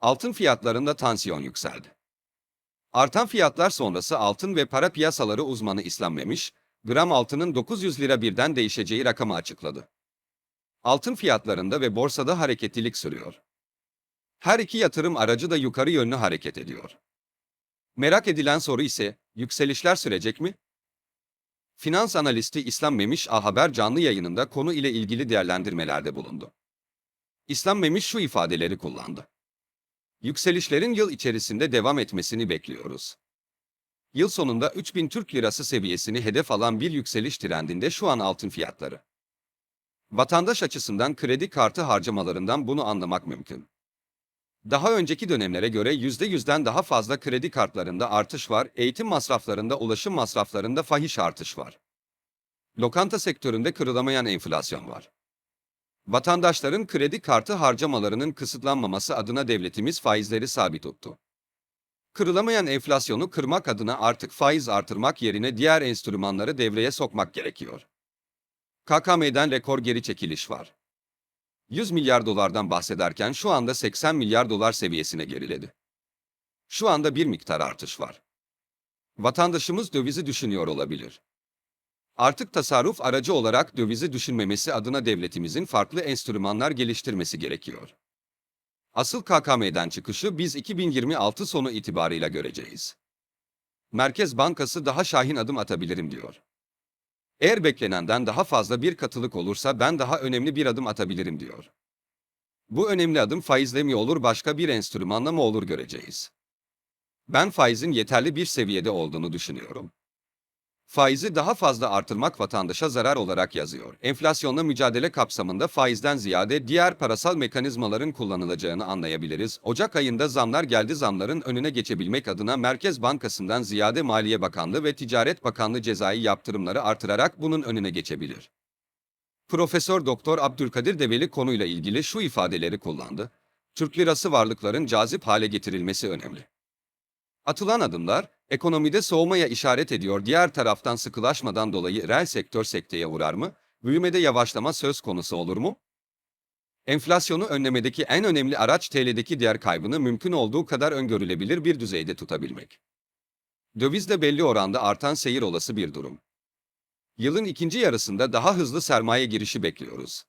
Altın fiyatlarında tansiyon yükseldi. Artan fiyatlar sonrası altın ve para piyasaları uzmanı İslam Memiş, gram altının 900 lira birden değişeceği rakamı açıkladı. Altın fiyatlarında ve borsada hareketlilik sürüyor. Her iki yatırım aracı da yukarı yönlü hareket ediyor. Merak edilen soru ise, yükselişler sürecek mi? Finans analisti İslam Memiş A Haber canlı yayınında konu ile ilgili değerlendirmelerde bulundu. İslam Memiş şu ifadeleri kullandı. Yükselişlerin yıl içerisinde devam etmesini bekliyoruz. Yıl sonunda 3000 Türk Lirası seviyesini hedef alan bir yükseliş trendinde şu an altın fiyatları. Vatandaş açısından kredi kartı harcamalarından bunu anlamak mümkün. Daha önceki dönemlere göre %100'den daha fazla kredi kartlarında artış var, eğitim masraflarında, ulaşım masraflarında fahiş artış var. Lokanta sektöründe kırılamayan enflasyon var. Vatandaşların kredi kartı harcamalarının kısıtlanmaması adına devletimiz faizleri sabit tuttu. Kırılamayan enflasyonu kırmak adına artık faiz artırmak yerine diğer enstrümanları devreye sokmak gerekiyor. KKM'den rekor geri çekiliş var. 100 milyar dolardan bahsederken şu anda 80 milyar dolar seviyesine geriledi. Şu anda bir miktar artış var. Vatandaşımız dövizi düşünüyor olabilir. Artık tasarruf aracı olarak dövizi düşünmemesi adına devletimizin farklı enstrümanlar geliştirmesi gerekiyor. Asıl KKM'den çıkışı biz 2026 sonu itibarıyla göreceğiz. Merkez Bankası daha şahin adım atabilirim diyor. Eğer beklenenden daha fazla bir katılık olursa ben daha önemli bir adım atabilirim diyor. Bu önemli adım faizle mi olur başka bir enstrümanla mı olur göreceğiz. Ben faizin yeterli bir seviyede olduğunu düşünüyorum. Faizi daha fazla artırmak vatandaşa zarar olarak yazıyor. Enflasyonla mücadele kapsamında faizden ziyade diğer parasal mekanizmaların kullanılacağını anlayabiliriz. Ocak ayında zamlar geldi zamların önüne geçebilmek adına Merkez Bankası'ndan ziyade Maliye Bakanlığı ve Ticaret Bakanlığı cezai yaptırımları artırarak bunun önüne geçebilir. Profesör Doktor Abdülkadir Develi konuyla ilgili şu ifadeleri kullandı. Türk lirası varlıkların cazip hale getirilmesi önemli. Atılan adımlar, ekonomide soğumaya işaret ediyor. Diğer taraftan sıkılaşmadan dolayı reel sektör sekteye uğrar mı? Büyümede yavaşlama söz konusu olur mu? Enflasyonu önlemedeki en önemli araç TL'deki değer kaybını mümkün olduğu kadar öngörülebilir bir düzeyde tutabilmek. Dövizde belli oranda artan seyir olası bir durum. Yılın ikinci yarısında daha hızlı sermaye girişi bekliyoruz.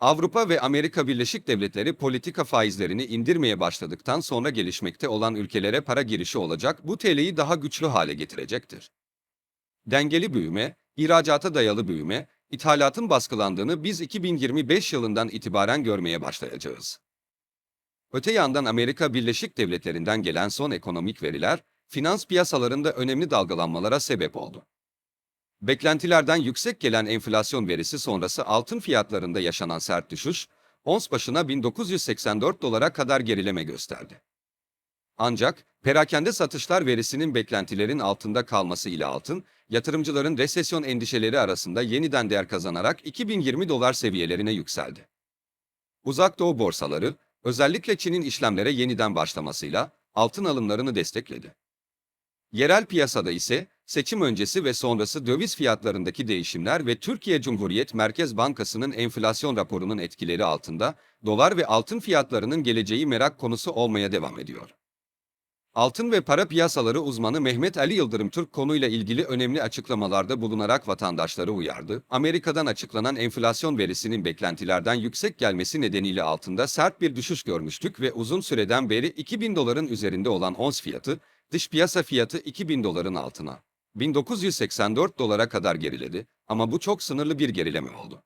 Avrupa ve Amerika Birleşik Devletleri politika faizlerini indirmeye başladıktan sonra gelişmekte olan ülkelere para girişi olacak, bu TL'yi daha güçlü hale getirecektir. Dengeli büyüme, ihracata dayalı büyüme, ithalatın baskılandığını biz 2025 yılından itibaren görmeye başlayacağız. Öte yandan Amerika Birleşik Devletleri'nden gelen son ekonomik veriler, finans piyasalarında önemli dalgalanmalara sebep oldu. Beklentilerden yüksek gelen enflasyon verisi sonrası altın fiyatlarında yaşanan sert düşüş, ons başına 1984 dolara kadar gerileme gösterdi. Ancak perakende satışlar verisinin beklentilerin altında kalması ile altın, yatırımcıların resesyon endişeleri arasında yeniden değer kazanarak 2020 dolar seviyelerine yükseldi. Uzak Doğu borsaları, özellikle Çin'in işlemlere yeniden başlamasıyla altın alımlarını destekledi. Yerel piyasada ise seçim öncesi ve sonrası döviz fiyatlarındaki değişimler ve Türkiye Cumhuriyet Merkez Bankası'nın enflasyon raporunun etkileri altında dolar ve altın fiyatlarının geleceği merak konusu olmaya devam ediyor. Altın ve para piyasaları uzmanı Mehmet Ali Yıldırım Türk konuyla ilgili önemli açıklamalarda bulunarak vatandaşları uyardı. Amerika'dan açıklanan enflasyon verisinin beklentilerden yüksek gelmesi nedeniyle altında sert bir düşüş görmüştük ve uzun süreden beri 2000 doların üzerinde olan ons fiyatı, dış piyasa fiyatı 2000 doların altına 1984 dolara kadar geriledi ama bu çok sınırlı bir gerileme oldu.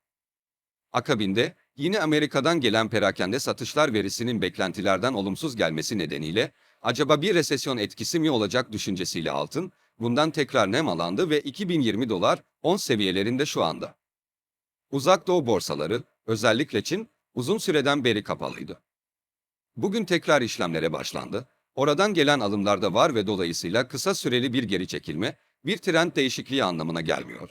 Akabinde yine Amerika'dan gelen perakende satışlar verisinin beklentilerden olumsuz gelmesi nedeniyle acaba bir resesyon etkisi mi olacak düşüncesiyle altın bundan tekrar nemalandı ve 2020 dolar 10 seviyelerinde şu anda. Uzak Doğu borsaları, özellikle Çin, uzun süreden beri kapalıydı. Bugün tekrar işlemlere başlandı. Oradan gelen alımlar da var ve dolayısıyla kısa süreli bir geri çekilme, bir trend değişikliği anlamına gelmiyor.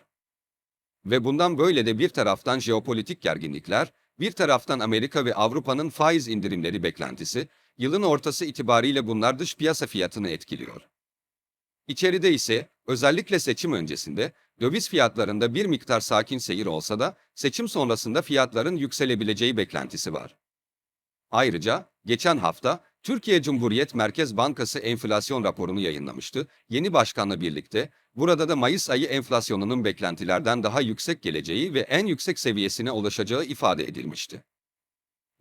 Ve bundan böyle de bir taraftan jeopolitik gerginlikler, bir taraftan Amerika ve Avrupa'nın faiz indirimleri beklentisi, yılın ortası itibariyle bunlar dış piyasa fiyatını etkiliyor. İçeride ise özellikle seçim öncesinde döviz fiyatlarında bir miktar sakin seyir olsa da seçim sonrasında fiyatların yükselebileceği beklentisi var. Ayrıca geçen hafta Türkiye Cumhuriyet Merkez Bankası enflasyon raporunu yayınlamıştı. Yeni başkanla birlikte burada da Mayıs ayı enflasyonunun beklentilerden daha yüksek geleceği ve en yüksek seviyesine ulaşacağı ifade edilmişti.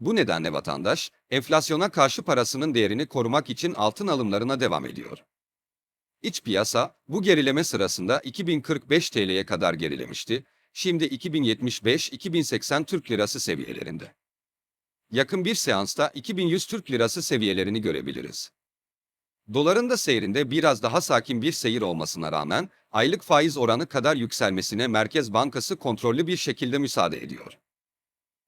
Bu nedenle vatandaş, enflasyona karşı parasının değerini korumak için altın alımlarına devam ediyor. İç piyasa, bu gerileme sırasında 2045 TL'ye kadar gerilemişti, şimdi 2075-2080 Türk Lirası seviyelerinde. Yakın bir seansta 2100 Türk Lirası seviyelerini görebiliriz. Doların da seyrinde biraz daha sakin bir seyir olmasına rağmen, aylık faiz oranı kadar yükselmesine Merkez Bankası kontrollü bir şekilde müsaade ediyor.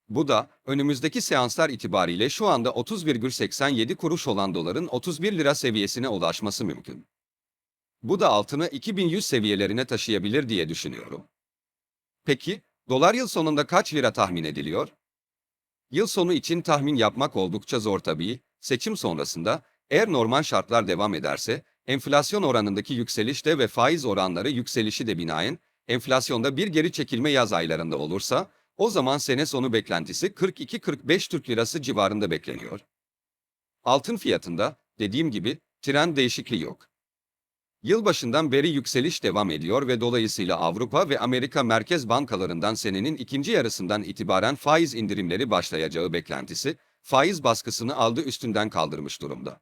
Bu da önümüzdeki seanslar itibariyle şu anda 30,87 kuruş olan doların 31 lira seviyesine ulaşması mümkün. Bu da altını 2100 seviyelerine taşıyabilir diye düşünüyorum. Peki, dolar yıl sonunda kaç lira tahmin ediliyor? Yıl sonu için tahmin yapmak oldukça zor tabii. Seçim sonrasında eğer normal şartlar devam ederse, enflasyon oranındaki yükselişte ve faiz oranları yükselişi de binaen, enflasyonda bir geri çekilme yaz aylarında olursa, o zaman sene sonu beklentisi 42-45 Türk Lirası civarında bekleniyor. Altın fiyatında, dediğim gibi, trend değişikliği yok. Yılbaşından beri yükseliş devam ediyor ve dolayısıyla Avrupa ve Amerika merkez bankalarından senenin ikinci yarısından itibaren faiz indirimleri başlayacağı beklentisi, faiz baskısını aldı üstünden kaldırmış durumda.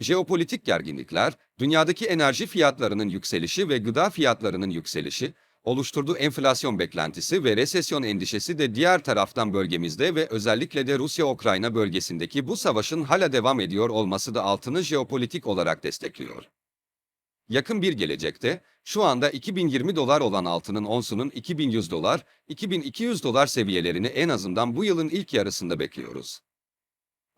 Jeopolitik gerginlikler, dünyadaki enerji fiyatlarının yükselişi ve gıda fiyatlarının yükselişi, oluşturduğu enflasyon beklentisi ve resesyon endişesi de diğer taraftan bölgemizde ve özellikle de Rusya-Ukrayna bölgesindeki bu savaşın hala devam ediyor olması da altını jeopolitik olarak destekliyor. Yakın bir gelecekte, şu anda 2020 dolar olan altının onsunun 2100 dolar, 2200 dolar seviyelerini en azından bu yılın ilk yarısında bekliyoruz.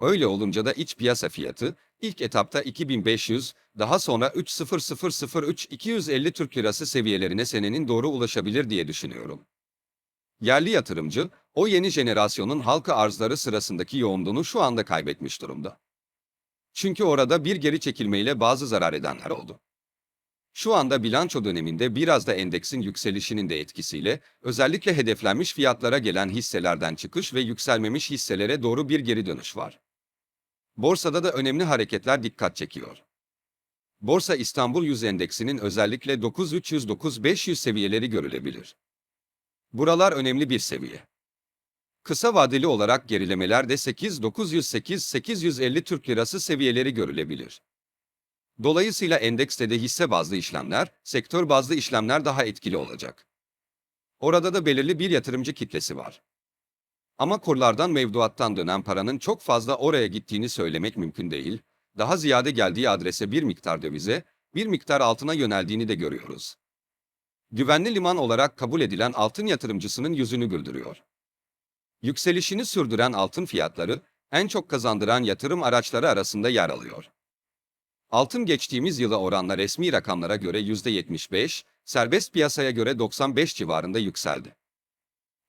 Öyle olunca da iç piyasa fiyatı, ilk etapta 2500, daha sonra 3.0003-250 Türk Lirası seviyelerine senenin doğru ulaşabilir diye düşünüyorum. Yerli yatırımcı, o yeni jenerasyonun halka arzları sırasındaki yoğunluğunu şu anda kaybetmiş durumda. Çünkü orada bir geri çekilmeyle bazı zarar edenler oldu. Şu anda bilanço döneminde biraz da endeksin yükselişinin de etkisiyle özellikle hedeflenmiş fiyatlara gelen hisselerden çıkış ve yükselmemiş hisselere doğru bir geri dönüş var. Borsada da önemli hareketler dikkat çekiyor. Borsa İstanbul 100 endeksinin özellikle 9300-9500 seviyeleri görülebilir. Buralar önemli bir seviye. Kısa vadeli olarak gerilemelerde 8908-850 Türk Lirası seviyeleri görülebilir. Dolayısıyla endekste de hisse bazlı işlemler, sektör bazlı işlemler daha etkili olacak. Orada da belirli bir yatırımcı kitlesi var. Ama kurlardan mevduattan dönen paranın çok fazla oraya gittiğini söylemek mümkün değil. Daha ziyade geldiği adrese bir miktar dövize, bir miktar altına yöneldiğini de görüyoruz. Güvenli liman olarak kabul edilen altın yatırımcısının yüzünü güldürüyor. Yükselişini sürdüren altın fiyatları, en çok kazandıran yatırım araçları arasında yer alıyor. Altın geçtiğimiz yıla oranla resmi rakamlara göre %75, serbest piyasaya göre 95 civarında yükseldi.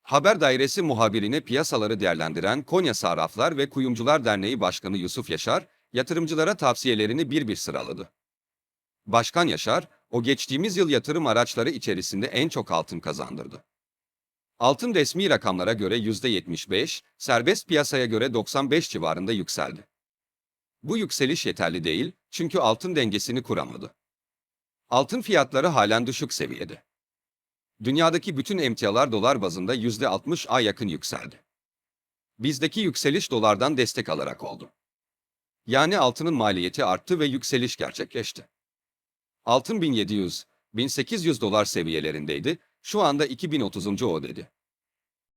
Haber Dairesi muhabirine piyasaları değerlendiren Konya Sarraflar ve Kuyumcular Derneği Başkanı Yusuf Yaşar, yatırımcılara tavsiyelerini bir bir sıraladı. Başkan Yaşar, o geçtiğimiz yıl yatırım araçları içerisinde en çok altın kazandırdı. Altın resmi rakamlara göre %75, serbest piyasaya göre 95 civarında yükseldi. Bu yükseliş yeterli değil, çünkü altın dengesini kuramadı. Altın fiyatları halen düşük seviyede. Dünyadaki bütün emtialar dolar bazında %60'a yakın yükseldi. Bizdeki yükseliş dolardan destek alarak oldu. Yani altının maliyeti arttı ve yükseliş gerçekleşti. Altın 1700, 1800 dolar seviyelerindeydi, şu anda 2030. o dedi.